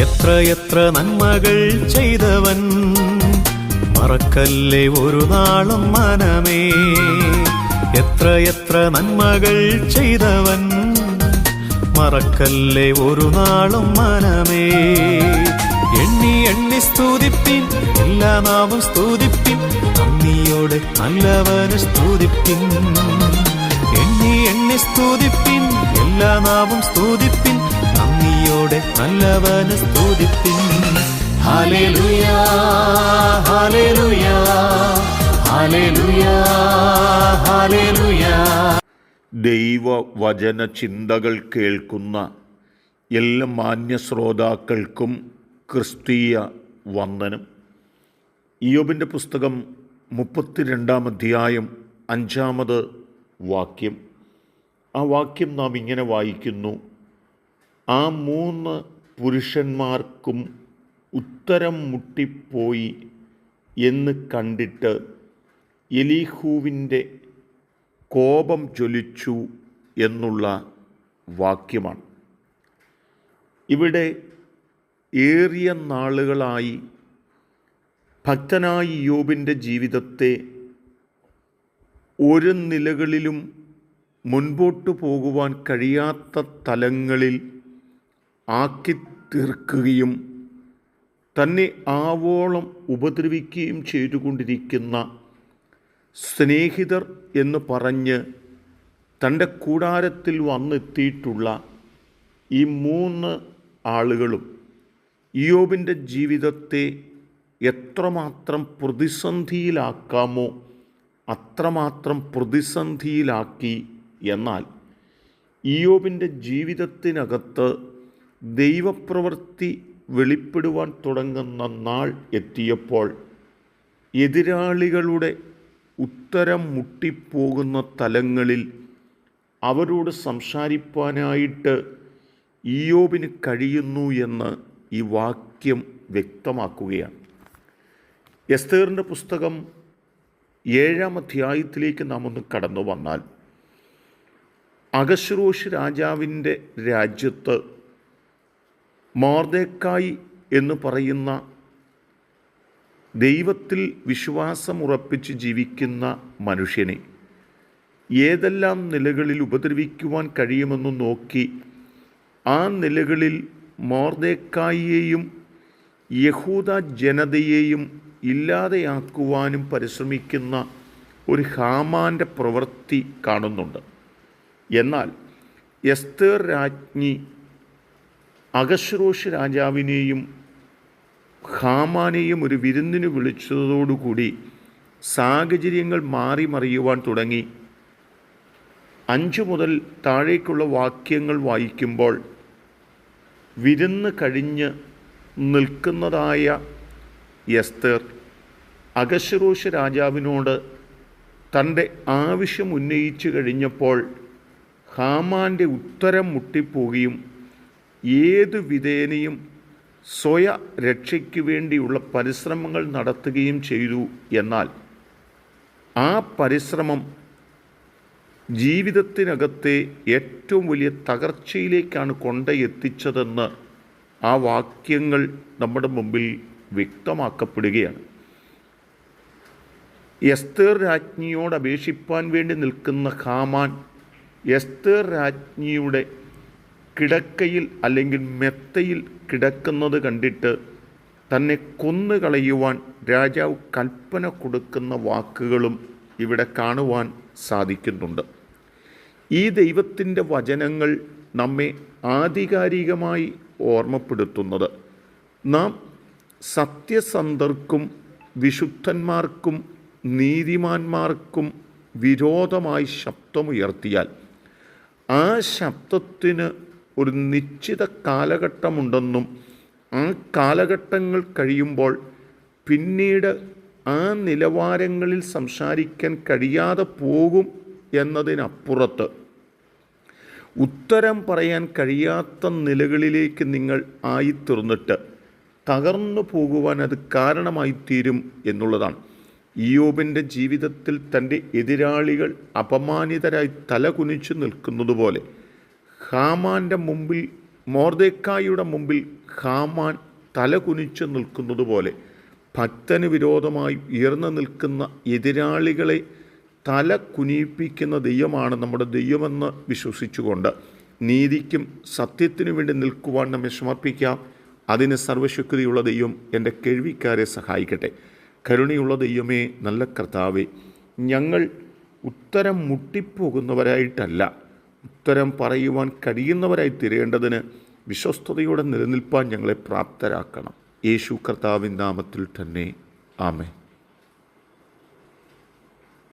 എത്ര എത്ര നന്മകൾ ചെയ്തവൻ. മറക്കല്ലേ ഒരു നാളും മനമേ. എത്ര എത്ര നന്മകൾ ചെയ്തവൻ. മറക്കല്ലേ ഒരു നാളും മനമേ. എണ്ണി എണ്ണി സ്തുതിപ്പിൻ എല്ലാ നാവും സ്തുതിപ്പിൻ നന്ദിയോടെ നല്ലവന് സ്തുതിപ്പിൻ. എണ്ണി എണ്ണി സ്തുതിപ്പിൻ എല്ലാ നാവും സ്തുതിപ്പിൻ നന്ദിയോടെ നല്ലവന് സ്തുതിപ്പിൻ. ഹാലേലുയാ ഹാലേലുയാ ദൈവവചന ചിന്തകൾ കേൾക്കുന്ന എല്ലാ മാന്യ ശ്രോതാക്കൾക്കും ക്രിസ്തീയ വന്ദനം. ഇയോബിന്റെ പുസ്തകം മുപ്പത്തിരണ്ടാം അധ്യായം അഞ്ചാമത് വാക്യം. ആ വാക്യം നാം ഇങ്ങനെ വായിക്കുന്നു. ആ മൂന്ന് പുരുഷന്മാർക്കും ഉത്തരം മുട്ടിപ്പോയി എന്ന് കണ്ടിട്ട് എലീഹൂവിന്റെ കോപം ജ്വലിച്ചു എന്നുള്ള വാക്യമാണ്. ഇവിടെ ഏറിയ നാളുകളായി ഭക്തനായ യോബിന്റെ ജീവിതത്തെ ഒരു നിലകളിലും മുൻപോട്ടു പോകുവാൻ കഴിയാത്ത തലങ്ങളിൽ ആക്കി തീർക്കുകയും തന്നെ ആവോളം ഉപദ്രവിക്കുകയും ചെയ്തുകൊണ്ടിരിക്കുന്ന സ്നേഹിതർ എന്ന് പറഞ്ഞ് തന്റെ കൂടാരത്തിൽ വന്നെത്തിയിട്ടുള്ള ഈ മൂന്ന് ആളുകളും ഇയോബിന്റെ ജീവിതത്തെ എത്രമാത്രം പ്രതിസന്ധിയിലാക്കാമോ അത്രമാത്രം പ്രതിസന്ധിയിലാക്കി എന്നാൽ ഇയോബിന്റെ ജീവിതത്തിനകത്ത് ദൈവപ്രവൃത്തി വെളിപ്പെടുവാൻ തുടങ്ങുന്ന നാൾ എത്തിയപ്പോൾ എതിരാളികളുടെ ഉത്തരം മുട്ടിപ്പോകുന്ന തലങ്ങളിൽ അവരോട് സംസാരിപ്പാനായിട്ട് ഇയോബിന് കഴിയുന്നു എന്ന് ഈ വാക്യം വ്യക്തമാക്കുകയാണ്. എസ്തേറിന്റെ പുസ്തകം ഏഴാം അധ്യായത്തിലേക്ക് നാം ഒന്ന് കടന്നു വന്നാൽ അഗശ്രോഷ് രാജാവിന്റെ രാജ്യത്ത് മോർദേക്കായി എന്ന് പറയുന്ന ദൈവത്തിൽ വിശ്വാസമുറപ്പിച്ച് ജീവിക്കുന്ന മനുഷ്യനെ ഏതെല്ലാം നിലകളിൽ ഉപദ്രവിക്കുവാൻ കഴിയുമെന്ന് നോക്കി ആ നിലകളിൽ മോർദേക്കായിയെയും യഹൂദ ജനതയെയും ഇല്ലാതെയാക്കുവാനും പരിശ്രമിക്കുന്ന ഒരു ഹാമാന്റെ പ്രവൃത്തി കാണുന്നുണ്ട്. എന്നാൽ എസ്തേർ രാജ്ഞി അഗശ്രോഷ് രാജാവിനെയും ഹാമാനെയും ഒരു വിരുന്നിന് വിളിച്ചതോടുകൂടി സാഹചര്യങ്ങൾ മാറി മറിയുവാൻ തുടങ്ങി. അഞ്ചു മുതൽ താഴേക്കുള്ള വാക്യങ്ങൾ വായിക്കുമ്പോൾ വിരുന്ന് കഴിഞ്ഞ് നിൽക്കുന്നതായ എസ്തർ അഗശ്രോഷ് രാജാവിനോട് തന്റെ ആവശ്യം ഉന്നയിച്ചു കഴിഞ്ഞപ്പോൾ ഹാമാന്റെ ഉത്തരം മുട്ടിപ്പോവുകയും ഏതു വിധേനയും സ്വയ രക്ഷയ്ക്ക് വേണ്ടിയുള്ള പരിശ്രമങ്ങൾ നടത്തുകയും ചെയ്തു എന്നാൽ ആ പരിശ്രമം ജീവിതത്തിനകത്തെ ഏറ്റവും വലിയ തകർച്ചയിലേക്കാണ് കൊണ്ടെത്തിച്ചതെന്ന് ആ വാക്യങ്ങൾ നമ്മുടെ മുമ്പിൽ വ്യക്തമാക്കപ്പെടുകയാണ്. എസ്തേർ രാജ്ഞിയോട് അപേക്ഷിപ്പാൻ വേണ്ടി നിൽക്കുന്ന ഹാമാൻ എസ്തേർ രാജ്ഞിയുടെ കിടക്കയിൽ അല്ലെങ്കിൽ മെത്തയിൽ കിടക്കുന്നത് കണ്ടിട്ട് തന്നെ കൊന്നുകളയുവാൻ രാജാവ് കൽപ്പന കൊടുക്കുന്ന വാക്കുകളും ഇവിടെ കാണുവാൻ സാധിക്കുന്നുണ്ട്. ഈ ദൈവത്തിന്റെ വചനങ്ങൾ നമ്മെ ആധികാരികമായി ഓർമ്മപ്പെടുത്തുന്നത്. നാം സത്യസന്ധർക്കും വിശുദ്ധന്മാർക്കും നീതിമാന്മാർക്കും വിരോധമായി ശബ്ദമുയർത്തിയാൽ ആ ശബ്ദത്തിന് ഒരു നിശ്ചിത കാലഘട്ടമുണ്ടെന്നും ആ കാലഘട്ടങ്ങൾ കഴിയുമ്പോൾ പിന്നീട് ആ നിലവാരങ്ങളിൽ സംസാരിക്കാൻ കഴിയാതെ പോകും എന്നതിനപ്പുറത്ത് ഉത്തരം പറയാൻ കഴിയാത്ത നിലകളിലേക്ക് നിങ്ങൾ ആയിത്തീർന്നിട്ട് തകർന്നു പോകുവാൻ അത് കാരണമായി തീരും എന്നുള്ളതാണ്. ഇയോബിന്റെ ജീവിതത്തിൽ തന്റെ എതിരാളികൾ അപമാനിതരായി തലകുനിച്ചു നിൽക്കുന്നതുപോലെ ഹാമാന്റെ മുമ്പിൽ മോർദേക്കായുടെ മുമ്പിൽ ഹാമാൻ തലകുനിച്ച് നിൽക്കുന്നത് പോലെ ഭക്തന് വിരോധമായി ഉയർന്നു നിൽക്കുന്ന എതിരാളികളെ തല കുനിയിപ്പിക്കുന്ന ദൈവമാണ് നമ്മുടെ ദൈവമെന്ന് വിശ്വസിച്ചുകൊണ്ട് നീതിക്കും സത്യത്തിനു വേണ്ടി നിൽക്കുവാൻ നമ്മെ സമർപ്പിക്കാം. അതിന് സർവശക്തിയുള്ള ദൈവം എന്റെ കേൾവിക്കാരെ സഹായിക്കട്ടെ. കരുണയുള്ള ദൈവമേ നല്ല കർത്താവേ ഞങ്ങൾ ഉത്തരം മുട്ടിപ്പോകുന്നവരായിട്ടല്ല. ഉത്തരം പറയുവാൻ കഴിയുന്നവരായി തിരയേണ്ടതിന് വിശ്വസ്തയോടെ നിലനിൽപ്പാൻ ഞങ്ങളെ പ്രാപ്തരാക്കണം. യേശു കർത്താവിൻ നാമത്തിൽ തന്നെ. ആമേ